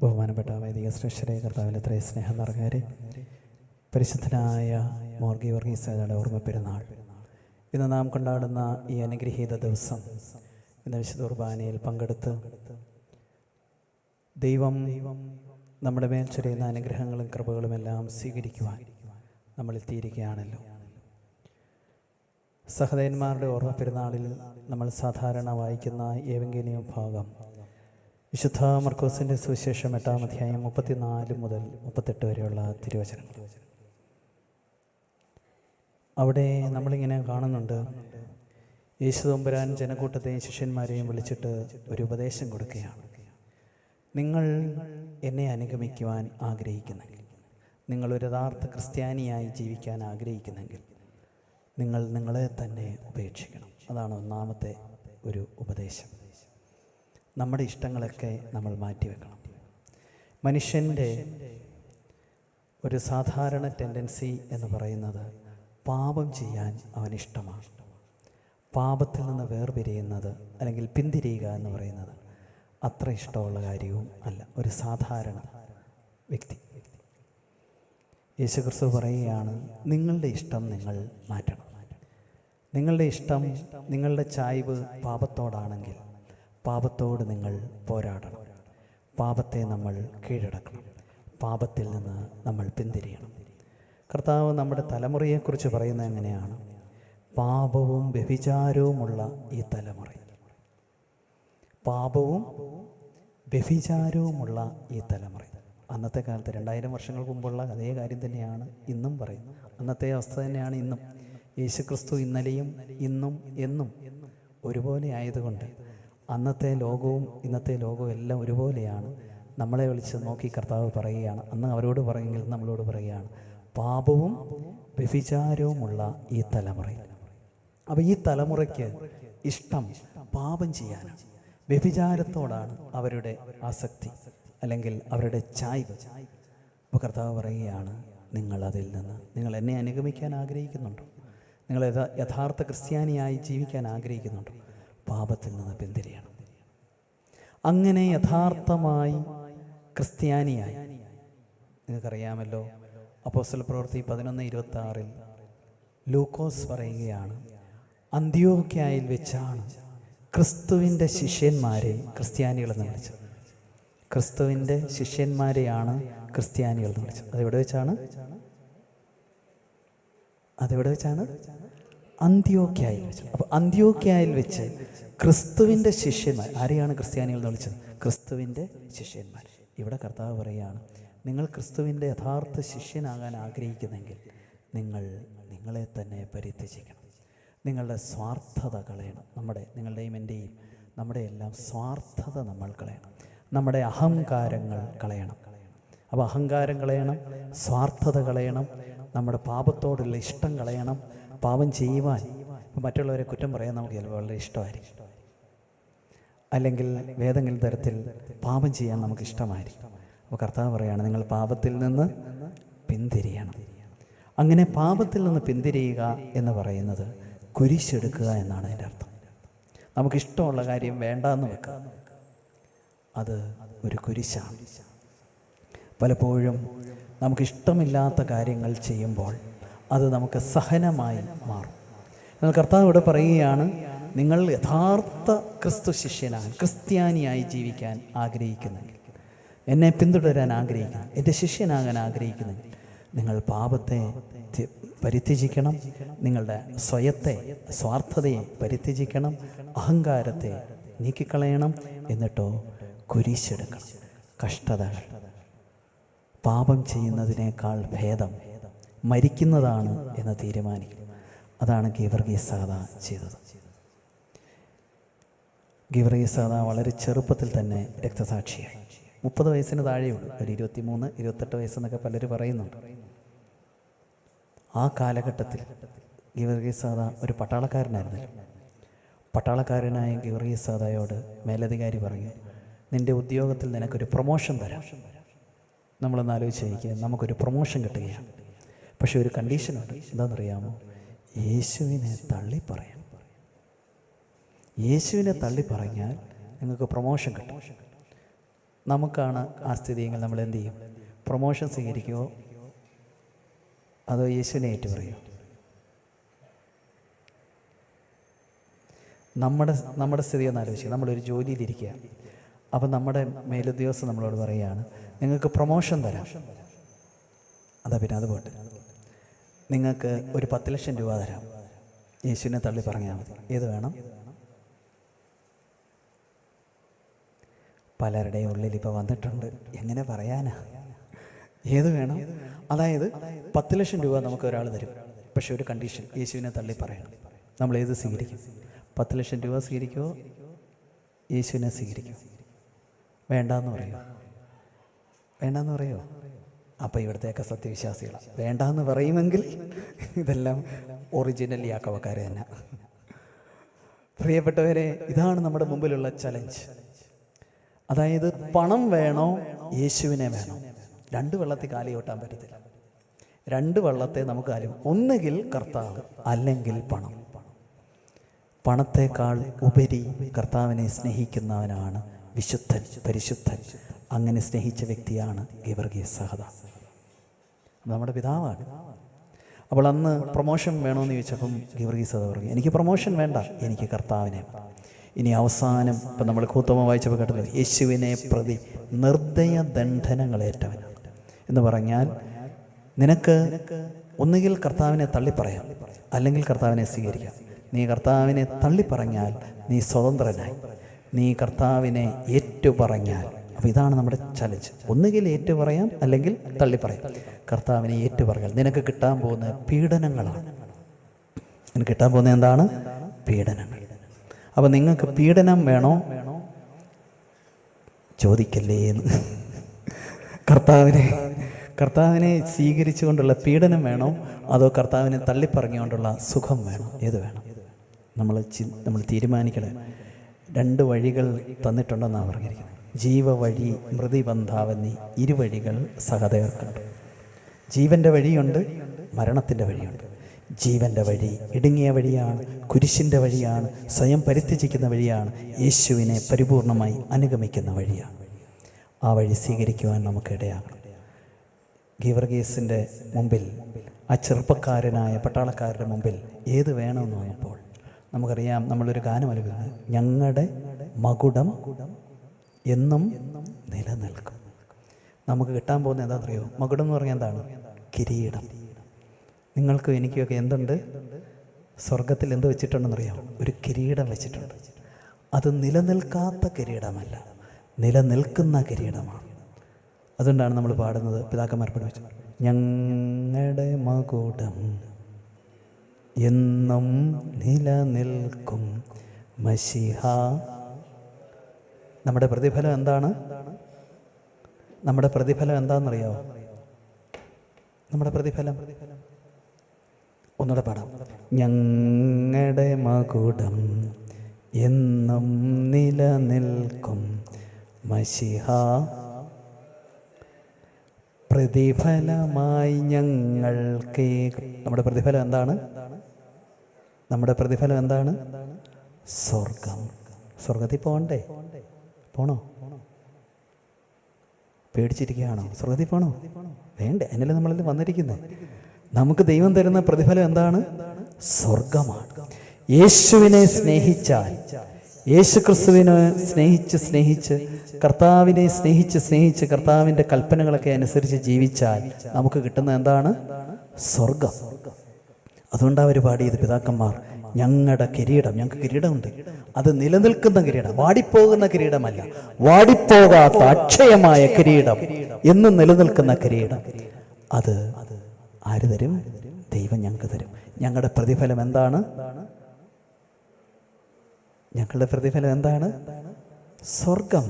ബഹുമാനപ്പെട്ട വൈദിക ശ്രേഷ്ഠരെ കർത്താവിന്റെ എത്രയും സ്നേഹം നിറഞ്ഞവരെ പരിശുദ്ധനായ മോർഗി വർഗീസയുടെ ഓർമ്മ പെരുന്നാൾ. ഇന്ന് നാം കൊണ്ടാടുന്ന ഈ അനുഗ്രഹീത ദിവസം ഇന്ന് വിശുദ്ധ കുർബാനയിൽ പങ്കെടുത്ത് ദൈവം നമ്മുടെ മേൽ ചൊരിയുന്ന അനുഗ്രഹങ്ങളും കൃപകളും എല്ലാം സ്വീകരിക്കുവാൻ നമ്മൾ എത്തിയിരിക്കുകയാണല്ലോ സഹോദരന്മാരുടെ ഓർമ്മ പെരുന്നാളിൽ നമ്മൾ സാധാരണ വായിക്കുന്ന ഏവെങ്കിലും ഭാഗം വിശുദ്ധ മർക്കോസിന്റെ സുവിശേഷം എട്ടാം അധ്യായം മുപ്പത്തിനാല് മുതൽ മുപ്പത്തെട്ട് വരെയുള്ള തിരുവചനം അവിടെ നമ്മളിങ്ങനെ കാണുന്നുണ്ട് യേശുദമ്പുരാൻ ജനക്കൂട്ടത്തെയും ശിഷ്യന്മാരെയും വിളിച്ചിട്ട് ഒരു ഉപദേശം കൊടുക്കുകയാണ്. നിങ്ങൾ എന്നെ അനുഗമിക്കുവാൻ ആഗ്രഹിക്കുന്നെങ്കിൽ ഒരു യഥാർത്ഥ ക്രിസ്ത്യാനിയായി ജീവിക്കാൻ ആഗ്രഹിക്കുന്നെങ്കിൽ നിങ്ങൾ നിങ്ങളെ തന്നെ ഉപേക്ഷിക്കണം. അതാണ് ഒന്നാമത്തെ ഒരു ഉപദേശം. നമ്മുടെ ഇഷ്ടങ്ങളൊക്കെ നമ്മൾ മാറ്റിവെക്കണം മനുഷ്യന്റെ ഒരു സാധാരണ ടെൻഡൻസി എന്ന് പറയുന്നത് പാപം ചെയ്യാൻ അവനിഷ്ടമാണ് പാപത്തിൽ നിന്ന് വേർപിരിയുന്നത് അല്ലെങ്കിൽ പിന്തിരിയുക എന്ന് പറയുന്നത് അത്ര ഇഷ്ടമുള്ള കാര്യവും അല്ല. ഒരു സാധാരണ വ്യക്തി. യേശുക്രിസ്തു പറയുകയാണ് നിങ്ങളുടെ ഇഷ്ടം നിങ്ങൾ മാറ്റണം. നിങ്ങളുടെ ഇഷ്ടം നിങ്ങളുടെ ചായ്വ് പാപത്തോടാണെങ്കിൽ പാപത്തോട് നിങ്ങൾ പോരാടണം. പാപത്തെ നമ്മൾ കീഴടക്കണം. പാപത്തിൽ നിന്ന് നമ്മൾ പിന്തിരിയണം. കർത്താവ് നമ്മുടെ തലമുറയെക്കുറിച്ച് പറയുന്നത് എങ്ങനെയാണ്? പാപവും വ്യഭിചാരവുമുള്ള ഈ തലമുറ. പാപവും വ്യഭിചാരവുമുള്ള ഈ തലമുറ. അന്നത്തെ കാലത്ത് രണ്ടായിരം വർഷങ്ങൾക്ക് മുമ്പുള്ള അതേ കാര്യം തന്നെയാണ് ഇന്നും പറയുന്നത്. അന്നത്തെ അവസ്ഥ തന്നെയാണ് ഇന്നും. യേശുക്രിസ്തു ഇന്നലെയും ഇന്നും എന്നും ഒരുപോലെ ആയതുകൊണ്ട് അന്നത്തെ ലോകവും ഇന്നത്തെ ലോകവും എല്ലാം ഒരുപോലെയാണ്. നമ്മളെ വിളിച്ച് നോക്കി കർത്താവ് പറയുകയാണ്. അന്ന് അവരോട് പറയുമെങ്കിൽ നമ്മളോട് പറയുകയാണ്. പാപവും വ്യഭിചാരവുമുള്ള ഈ തലമുറ അപ്പോൾ ഈ തലമുറയ്ക്ക് ഇഷ്ടം പാപം ചെയ്യാനാണ്. വ്യഭിചാരത്തോടാണ് അവരുടെ ആസക്തി അല്ലെങ്കിൽ അവരുടെ ചായ്വ്. അപ്പോൾ കർത്താവ് പറയുകയാണ് നിങ്ങൾ അതിൽ നിന്ന് നിങ്ങൾ എന്നെ അനുഗമിക്കാൻ ആഗ്രഹിക്കുന്നുണ്ടോ? നിങ്ങൾ യഥാ യഥാർത്ഥ ക്രിസ്ത്യാനിയായി ജീവിക്കാൻ ആഗ്രഹിക്കുന്നുണ്ടോ? പാപത്തിൽ നിന്ന് പിന്തിരിയണം. അങ്ങനെ യഥാർത്ഥമായി ക്രിസ്ത്യാനിയായി. നിങ്ങൾക്കറിയാമല്ലോ അപ്പോസ്റ്റൽ പ്രവൃത്തി പതിനൊന്ന് ഇരുപത്തി ആറിൽ ലൂക്കോസ് പറയുകയാണ് അന്ത്യോക്യായിൽ വെച്ചാണ് ക്രിസ്തുവിന്റെ ശിഷ്യന്മാരെ ക്രിസ്ത്യാനികളെന്ന് വിളിച്ചത്. ക്രിസ്തുവിന്റെ ശിഷ്യന്മാരെയാണ് ക്രിസ്ത്യാനികൾ എന്ന് വിളിച്ചത്. അതെവിടെ വെച്ചാണ്? അതെവിടെ വെച്ചാണ്? അന്ത്യോക്യായിൽ വെച്ച്. അപ്പോൾ അന്ത്യോക്യായിൽ വെച്ച് ക്രിസ്തുവിന്റെ ശിഷ്യന്മാർ ആരെയാണ് ക്രിസ്ത്യാനികൾ എന്ന് വിളിച്ചത്? ക്രിസ്തുവിന്റെ ശിഷ്യന്മാർ. ഇവിടെ കർത്താവ് പറയുകയാണ് നിങ്ങൾ ക്രിസ്തുവിന്റെ യഥാർത്ഥ ശിഷ്യനാകാൻ ആഗ്രഹിക്കുന്നെങ്കിൽ നിങ്ങൾ നിങ്ങളെ തന്നെ പരിത്യജിക്കണം. നിങ്ങളുടെ സ്വാർത്ഥത കളയണം. നമ്മുടെ നിങ്ങളുടെയും എന്റെയും നമ്മുടെ എല്ലാം സ്വാർത്ഥത നമ്മൾ കളയണം. നമ്മുടെ അഹങ്കാരങ്ങൾ കളയണം. അപ്പോൾ അഹങ്കാരം കളയണം സ്വാർത്ഥത കളയണം നമ്മുടെ പാപത്തോടുള്ള ഇഷ്ടം കളയണം പാപം ചെയ്യുവാൻ മറ്റുള്ളവരെ കുറ്റം പറയാൻ നമുക്ക് ചിലപ്പോൾ വളരെ ഇഷ്ടമായിരിക്കും. അല്ലെങ്കിൽ വേദങ്ങളുടെ തരത്തിൽ പാപം ചെയ്യാൻ നമുക്ക് ഇഷ്ടമായിരിക്കും. അപ്പോൾ കർത്താവ് പറയുകയാണ് നിങ്ങൾ പാപത്തിൽ നിന്ന് പിന്തിരിയണം. അങ്ങനെ പാപത്തിൽ നിന്ന് പിന്തിരിയുക എന്ന് പറയുന്നത് കുരിശെടുക്കുക എന്നാണ് അതിന്റെ അർത്ഥം. നമുക്കിഷ്ടമുള്ള കാര്യം വേണ്ടാന്ന് വെക്കുക. അത് ഒരു കുരിശാണ്. പലപ്പോഴും നമുക്കിഷ്ടമില്ലാത്ത കാര്യങ്ങൾ ചെയ്യുമ്പോൾ അത് നമുക്ക് സഹനമായി മാറും. എന്നാൽ കർത്താവ് ഇവിടെ പറയുകയാണ് നിങ്ങൾ യഥാർത്ഥ ക്രിസ്തു ശിഷ്യനാകാൻ ക്രിസ്ത്യാനിയായി ജീവിക്കാൻ ആഗ്രഹിക്കുന്നെങ്കിൽ എന്നെ പിന്തുടരാൻ ആഗ്രഹിക്കുന്നു എന്റെ ശിഷ്യനാകാൻ ആഗ്രഹിക്കുന്നെങ്കിൽ നിങ്ങൾ പാപത്തെ പരിത്യജിക്കണം നിങ്ങളുടെ സ്വയത്തെ സ്വാർത്ഥതയെ പരിത്യജിക്കണം അഹങ്കാരത്തെ നീക്കിക്കളയണം എന്നിട്ടോ കുരിശെടുക്കണം. കഷ്ടതകൾ പാപം ചെയ്യുന്നതിനേക്കാൾ ഭേദം മരിക്കുന്നതാണ് എന്ന് തീരുമാനിക്കും അതാണ് ഗീവർഗീസാദ ചെയ്തത്. ഗീവർഗീസാദ വളരെ ചെറുപ്പത്തിൽ തന്നെ രക്തസാക്ഷിയായി. മുപ്പത് വയസ്സിന് താഴെയുള്ളൂ ഒരു ഇരുപത്തിമൂന്ന് ഇരുപത്തെട്ട് വയസ്സെന്നൊക്കെ പലരും പറയുന്നുണ്ട്. ആ കാലഘട്ടത്തിൽ ഗീവർഗീസാദ ഒരു പട്ടാളക്കാരനായിരുന്നു. പട്ടാളക്കാരനായ ഗീവർഗീസാദയോട് മേലധികാരി പറഞ്ഞു നിന്റെ ഉദ്യോഗത്തിൽ നിനക്കൊരു പ്രൊമോഷൻ തരാം. നമ്മളൊന്ന് ആലോചിച്ച് നമുക്കൊരു പ്രൊമോഷൻ കിട്ടുകയാണ്. പക്ഷെ ഒരു കണ്ടീഷനുണ്ട് എന്താണെന്നറിയാമോ? യേശുവിനെ തള്ളി പറയാൻ യേശുവിനെ തള്ളി പറഞ്ഞാൽ നിങ്ങൾക്ക് പ്രൊമോഷൻ കിട്ടും. നമുക്കാണ് ആ സ്ഥിതിയെങ്കിൽ നമ്മൾ എന്ത് ചെയ്യും? പ്രൊമോഷൻ സ്വീകരിക്കുമോ അതോ യേശുവിനെ ഏറ്റു പറയുമോ നമ്മുടെ നമ്മുടെ സ്ഥിതി ഒന്ന് ആലോചിക്കുക. നമ്മളൊരു ജോലിയിലിരിക്കുക. അപ്പം നമ്മുടെ മേലുദ്യോഗസ്ഥൻ നമ്മളോട് പറയുകയാണ് നിങ്ങൾക്ക് പ്രൊമോഷൻ തരാം. അതാ പിന്നെ അത് പോട്ടെ. നിങ്ങൾക്ക് ഒരു പത്ത് ലക്ഷം രൂപ തരാം. യേശുവിനെ തള്ളി പറഞ്ഞാൽ മതി. ഏത് വേണം? പലരുടെയും ഉള്ളിൽ ഇപ്പോൾ വന്നിട്ടുണ്ട്. എങ്ങനെ പറയാനാ? ഏത് വേണം? അതായത് പത്ത് ലക്ഷം രൂപ നമുക്ക് ഒരാൾ തരും. പക്ഷെ ഒരു കണ്ടീഷൻ യേശുവിനെ തള്ളി പറയണം. നമ്മൾ ഏത് സ്വീകരിക്കും? പത്ത് ലക്ഷം രൂപ സ്വീകരിക്കുമോ യേശുവിനെ സ്വീകരിക്കും. വേണ്ടാന്ന് പറയുമോ വേണ്ടാന്ന് പറയുമോ അപ്പോൾ ഇവിടത്തെയൊക്കെ സത്യവിശ്വാസികളാണ് വേണ്ടാന്ന് പറയുമെങ്കിൽ ഇതെല്ലാം ഒറിജിനൽ യാക്കവക്കാർ തന്നെ. പ്രിയപ്പെട്ടവരെ ഇതാണ് നമ്മുടെ മുമ്പിലുള്ള ചലഞ്ച് അതായത് പണം വേണോ യേശുവിനെ വേണോ? രണ്ട് വെള്ളത്തിൽ കാലി ഓട്ടാൻ പറ്റത്തില്ല. രണ്ട് വെള്ളത്തെ നമുക്ക് കാലി ഒന്നുകിൽ കർത്താവ് അല്ലെങ്കിൽ പണം. പണത്തെക്കാൾ ഉപരി കർത്താവിനെ സ്നേഹിക്കുന്നവനാണ് വിശുദ്ധൻ പരിശുദ്ധൻ. അങ്ങനെ സ്നേഹിച്ച വ്യക്തിയാണ് ഗിവർഗീസ് സഹദ. നമ്മുടെ പിതാവാണ്. അപ്പോൾ അന്ന് പ്രൊമോഷൻ വേണമെന്ന് ചോദിച്ചപ്പം ഗീവർഗീസ് അത് പറഞ്ഞു എനിക്ക് പ്രൊമോഷൻ വേണ്ട എനിക്ക് കർത്താവിനെ. ഇനി അവസാനം ഇപ്പം നമ്മൾ കൂത്തമ്മ വായിച്ചപ്പോൾ കേട്ടല്ലോ യേശുവിനെ പ്രതി നിർദ്ദയ ദണ്ഡനങ്ങളേറ്റവൻ എന്ന് പറഞ്ഞാൽ നിനക്ക് ഒന്നുകിൽ കർത്താവിനെ തള്ളിപ്പറയാം അല്ലെങ്കിൽ കർത്താവിനെ സ്വീകരിക്കാം. നീ കർത്താവിനെ തള്ളിപ്പറഞ്ഞാൽ നീ സ്വതന്ത്രനായി. നീ കർത്താവിനെ ഏറ്റുപറഞ്ഞാൽ അപ്പോൾ ഇതാണ് നമ്മുടെ ചലഞ്ച് ഒന്നുകിൽ ഏറ്റു പറയാം അല്ലെങ്കിൽ തള്ളിപ്പറയാം. കർത്താവിനെ ഏറ്റുപറയാൽ. നിനക്ക് കിട്ടാൻ പോകുന്ന പീഡനങ്ങളാണ്. നിനക്ക് കിട്ടാൻ പോകുന്ന എന്താണ്? പീഡനങ്ങൾ. അപ്പോൾ നിങ്ങൾക്ക് പീഡനം വേണോ? ചോദിക്കല്ലേ എന്ന്. കർത്താവിനെ കർത്താവിനെ സ്വീകരിച്ചുകൊണ്ടുള്ള പീഡനം വേണോ? അതോ കർത്താവിനെ തള്ളിപ്പറഞ്ഞുകൊണ്ടുള്ള സുഖം വേണോ? ഏത് വേണം? നമ്മൾ നമ്മൾ തീരുമാനിക്കണം. രണ്ട് വഴികൾ തന്നിട്ടുണ്ടെന്നാണ് പറഞ്ഞിരിക്കുന്നത്. ജീവവഴി മൃതിബന്ധാവെന്നീ ഇരുവഴികൾ സഹദേവർക്കുണ്ട് ജീവന്റെ വഴിയുണ്ട് മരണത്തിന്റെ വഴിയുണ്ട്. ജീവന്റെ വഴി ഇടുങ്ങിയ വഴിയാണ് കുരിശിന്റെ വഴിയാണ് സ്വയം പരിത്യജിക്കുന്ന വഴിയാണ് യേശുവിനെ പരിപൂർണമായി അനുഗമിക്കുന്ന വഴിയാണ്. ആ വഴി സ്വീകരിക്കുവാൻ നമുക്ക് ഇടയാകണം ഗീവർഗീസിന്റെ മുമ്പിൽ ആ ചെറുപ്പക്കാരനായ പട്ടാളക്കാരുടെ മുമ്പിൽ ഏത് വേണമെന്ന് പറഞ്ഞപ്പോൾ നമുക്കറിയാം നമ്മളൊരു ഗാനം അനുഭവിക്കുന്നത് ഞങ്ങളുടെ മകുടം എന്നും നിലനിൽക്കും. നമുക്ക് കിട്ടാൻ പോകുന്ന എന്താ അറിയോ മകുടം എന്ന് പറഞ്ഞാൽ എന്താണ്? കിരീടം. നിങ്ങൾക്കും എനിക്കൊക്കെ എന്തുണ്ട്? സ്വർഗത്തിൽ എന്ത് വെച്ചിട്ടുണ്ടെന്നറിയാം ഒരു കിരീടം വെച്ചിട്ടുണ്ട്. അത് നിലനിൽക്കാത്ത കിരീടമല്ല. നിലനിൽക്കുന്ന കിരീടമാണ്. അതുകൊണ്ടാണ് നമ്മൾ പാടുന്നത് പിതാക്കന്മാർ പഠിപ്പിച്ചത്. ഞങ്ങളുടെ മകുടം എന്നും നിലനിൽക്കും. മഷിഹ നമ്മുടെ പ്രതിഫലം എന്താണ്? നമ്മുടെ പ്രതിഫലം എന്താണെന്നറിയാമോ നമ്മുടെ പ്രതിഫലം. ഒന്നുകൂടെ പാടാം. ഞങ്ങളുടെ മകുടം എന്നും നിലനിൽക്കും മഷിഹ പ്രതിഫലമായി ഞങ്ങൾക്ക് നമ്മുടെ പ്രതിഫലം എന്താണ്? നമ്മുടെ പ്രതിഫലം എന്താണ്? സ്വർഗം സ്വർഗത്തിൽ പോകണ്ടേ പോണോ? പേടിച്ചിരിക്കുകയാണോ? സ്വർഗത്തിൽ പോണോ? വേണ്ട എന്നല്ലേ നമ്മളിൽ വന്നിരിക്കുന്നത് നമുക്ക് ദൈവം തരുന്ന പ്രതിഫലം എന്താണ്? സ്വർഗമാണ്. യേശുവിനെ സ്നേഹിച്ചാൽ യേശു ക്രിസ്തുവിനെ സ്നേഹിച്ച് സ്നേഹിച്ച് കർത്താവിനെ സ്നേഹിച്ച് സ്നേഹിച്ച് കർത്താവിന്റെ കൽപ്പനകളൊക്കെ അനുസരിച്ച് ജീവിച്ചാൽ നമുക്ക് കിട്ടുന്ന എന്താണ്? സ്വർഗം. അതുകൊണ്ടാണ് അവർ പാടിയത് പിതാക്കന്മാർ. ഞങ്ങളുടെ കിരീടം ഞങ്ങൾക്ക് കിരീടമുണ്ട്. അത് നിലനിൽക്കുന്ന കിരീടം വാടിപ്പോകുന്ന കിരീടമല്ല. വാടിപ്പോകാത്ത അക്ഷയമായ കിരീടം എന്നും നിലനിൽക്കുന്ന കിരീടം. അത് ആര് തരും? ദൈവം ഞങ്ങൾക്ക് തരും. ഞങ്ങളുടെ പ്രതിഫലം എന്താണ്? ഞങ്ങളുടെ പ്രതിഫലം എന്താണ്? സ്വർഗം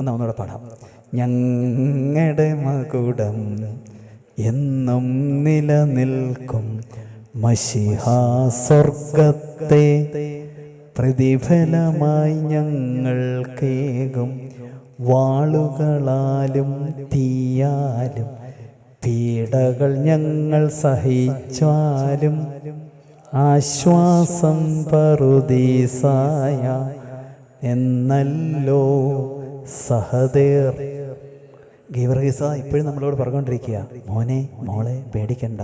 എന്ന ഒന്നുകൂടെ പാടാം. ഞങ്ങളുടെ മകുടം എന്നും നിലനിൽക്കും. മഷിഹാ സ്വർഗത്തെ പ്രതിഫലമായി ഞങ്ങൾക്കേകും വാളുകളാലും തീയാലും പീഡകൾ ഞങ്ങൾ സഹിച്ചാലും ആശ്വാസം പറുദീസായ എന്നല്ലോ സഹദേർ ഗീവർഗീസ ഇപ്പോഴും നമ്മളോട് പറഞ്ഞുകൊണ്ടിരിക്കുക മോനെ മോളെ പേടിക്കണ്ട.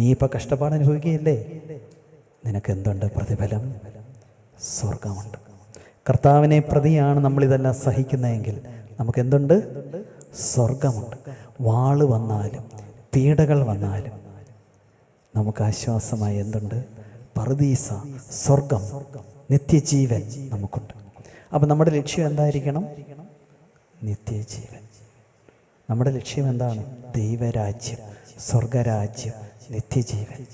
നീ ഇപ്പോൾ കഷ്ടപ്പാട് അനുഭവിക്കുകയല്ലേ? നിനക്ക് എന്തുണ്ട് പ്രതിഫലം? സ്വർഗമുണ്ട് കർത്താവിനെ പ്രതിയാണ് നമ്മളിതെല്ലാം സഹിക്കുന്നതെങ്കിൽ നമുക്ക് എന്തുണ്ട്? സ്വർഗമുണ്ട് വാൾ വന്നാലും പീഡകൾ വന്നാലും നമുക്ക് ആശ്വാസമായി എന്തുണ്ട്? പർദീസ സ്വർഗം നിത്യജീവൻ നമുക്കുണ്ട്. അപ്പം നമ്മുടെ ലക്ഷ്യം എന്തായിരിക്കണം? നിത്യജീവൻ. നമ്മുടെ ലക്ഷ്യം എന്താണ്? ദൈവരാജ്യം സ്വർഗരാജ്യം നിത്യജീവൻ.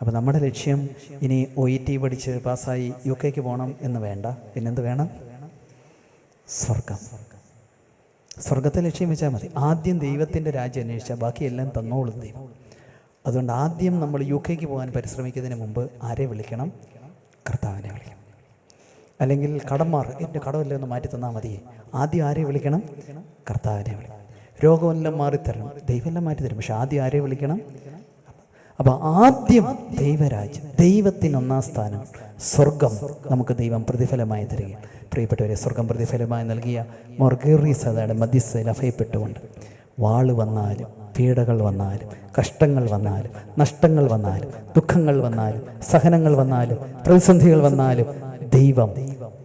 അപ്പോൾ നമ്മുടെ ലക്ഷ്യം ഇനി ഒ ഇ ടി പഠിച്ച് പാസ്സായി യു കെക്ക് പോകണം എന്ന് വേണ്ട. പിന്നെന്ത് വേണം? സ്വർഗം. സ്വർഗത്തെ ലക്ഷ്യം വെച്ചാൽ മതി. ആദ്യം ദൈവത്തിന്റെ രാജ്യം അന്വേഷിച്ചാൽ ബാക്കിയെല്ലാം തന്നോളും ദൈവം. അതുകൊണ്ട് ആദ്യം നമ്മൾ യു കെക്ക് പോകാൻ പരിശ്രമിക്കുന്നതിന് മുമ്പ് ആരെ വിളിക്കണം? കർത്താവിനെ വിളിക്കണം. അല്ലെങ്കിൽ കടന്മാർ എന്റെ കടമല്ലേ ഒന്ന് മാറ്റി തന്നാൽ മതിയേ? ആദ്യം ആരെ വിളിക്കണം? കർത്താവിനെ വിളിക്കണം. രോഗമെല്ലാം മാറിത്തരണം ദൈവമെല്ലാം മാറ്റിത്തരും. പക്ഷെ ആദ്യം ആരെ വിളിക്കണം? അപ്പോൾ ആദ്യം ദൈവരാജ്യം ദൈവത്തിന് ഒന്നാം സ്ഥാനം സ്വർഗം നമുക്ക് ദൈവം പ്രതിഫലമായി തരിക പ്രിയപ്പെട്ടവരെ സ്വർഗം പ്രതിഫലമായി നൽകിയ മൊർഗേറീസ് അതാണ് മധ്യസ്ഥയിൽ അഭയപ്പെട്ടുകൊണ്ട്. വാൾ വന്നാലും പീഡകൾ വന്നാലും കഷ്ടങ്ങൾ വന്നാലും നഷ്ടങ്ങൾ വന്നാലും ദുഃഖങ്ങൾ വന്നാലും സഹനങ്ങൾ വന്നാലും പ്രതിസന്ധികൾ വന്നാലും ദൈവം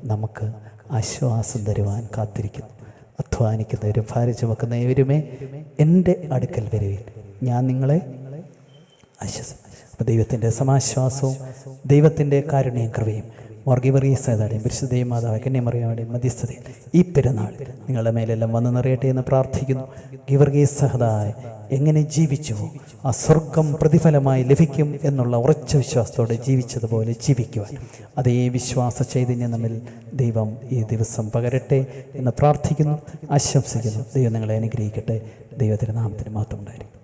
നമുക്ക് ആശ്വാസം തരുവാൻ കാത്തിരിക്കുന്നു. അധ്വാനിക്കുന്നവരും ഭാര്യ ചുമക്കുന്ന ഏവരുമേ എന്റെ അടുക്കൽ വരുവിൻ. ഞാൻ നിങ്ങളെ ആശ്വസം ദൈവത്തിന്റെ സമാശ്വാസവും ദൈവത്തിന്റെ കാരുണ്യം കൃപയും വർഗീവറീസതയുടെയും പരിശുദ്ധയും മാതാവ് കന്യമറിയാവുടെയും മധ്യസ്ഥതയും ഈ പെരുന്നാൾ നിങ്ങളുടെ മേലെല്ലാം വന്ന് നിറയട്ടെ എന്ന് പ്രാർത്ഥിക്കുന്നു. ഗിവർഗീസ് സഹതായ എങ്ങനെ ജീവിച്ചുവോ ആ സ്വർഗം പ്രതിഫലമായി ലഭിക്കും എന്നുള്ള ഉറച്ച വിശ്വാസത്തോടെ ജീവിച്ചതുപോലെ ജീവിക്കുവാൻ. അതേ വിശ്വാസ ചൈതന്യം നമ്മിൽ ദൈവം ഈ ദിവസം പകരട്ടെ എന്ന് പ്രാർത്ഥിക്കുന്നു ആശംസിക്കുന്നു. ദൈവം നിങ്ങളെ അനുഗ്രഹിക്കട്ടെ. ദൈവത്തിന്റെ നാമത്തിന് മാത്രം ഉണ്ടായിരിക്കും